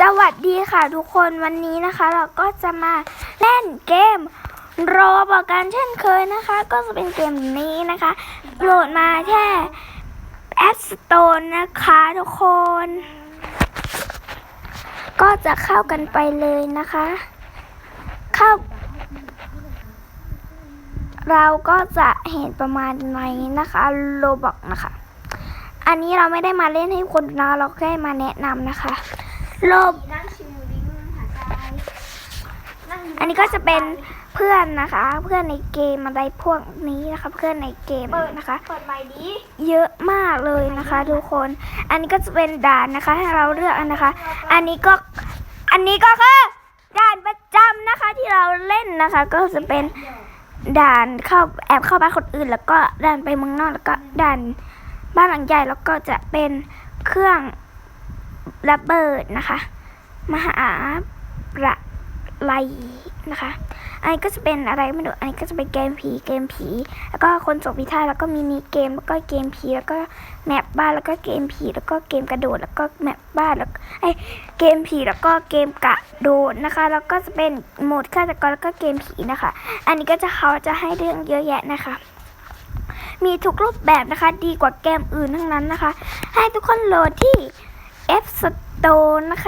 สวัสดีค่ะทุกคนวันนี้นะคะเราก็จะมาเล่นเกมโรบอกกันเช่นเคยนะคะ ก็จะเป็นเกมนี้นะคะ โหลดมาแค่แอปสโตนนะคะทุกคน ก็จะเข้ากันไปเลยนะคะ เข้า เราก็จะเห็นประมาณไหนนะคะโลบอกนะคะ อันนี้เราไม่ได้มาเล่นให้คนดูนะเราแค่มาแนะนำนะคะโลบนั่งชิลดิ้งหาใจนั่งอันนี้ก็จะเป็นเพื่อนนะคะ เพื่อนในเกมอะไรพวกนี้นะคะ เพื่อนในเกมนะคะเปิดไมค์ดีเยอะมากเลยนะคะ ทุกคน อันนี้ก็จะเป็นด่านนะคะ ให้เราเลือกอันนะคะ อันนี้ก็อันนี้ก็คือด่านประจำนะคะที่เราเล่นนะคะ ก็จะเป็นด่านเข้าแอบเข้าบ้านคนอื่น แล้วก็ด่านไปเมืองนอกแล้วก็ด่าน บ้านหลังใหญ่แล้วก็จะเป็นเครื่องระเบิดนะคะ มหาประไลนะคะ อันนี้ก็จะเป็นอะไรไม่รู้อันนี้ก็จะเป็นเกมผีเกมผี แล้วก็คนจบพิธายแล้วก็มินิเกมแล้วก็เกมผีแล้วก็แมปบ้านแล้วก็เกมผีแล้วก็เกมกระโดดแล้วก็แมปบ้านแล้วไอเกมผีแล้วก็เกมกระโดดนะคะ แล้วก็จะเป็นโหมดฆาตกรแล้วก็เกมผีนะคะ อันนี้ก็จะเขาจะให้เรื่องเยอะแยะนะคะ มีทุกรูปแบบนะคะ ดีกว่าเกมอื่นทั้งนั้นนะคะ ให้ทุกคนโหลดที่ F Store นะคะ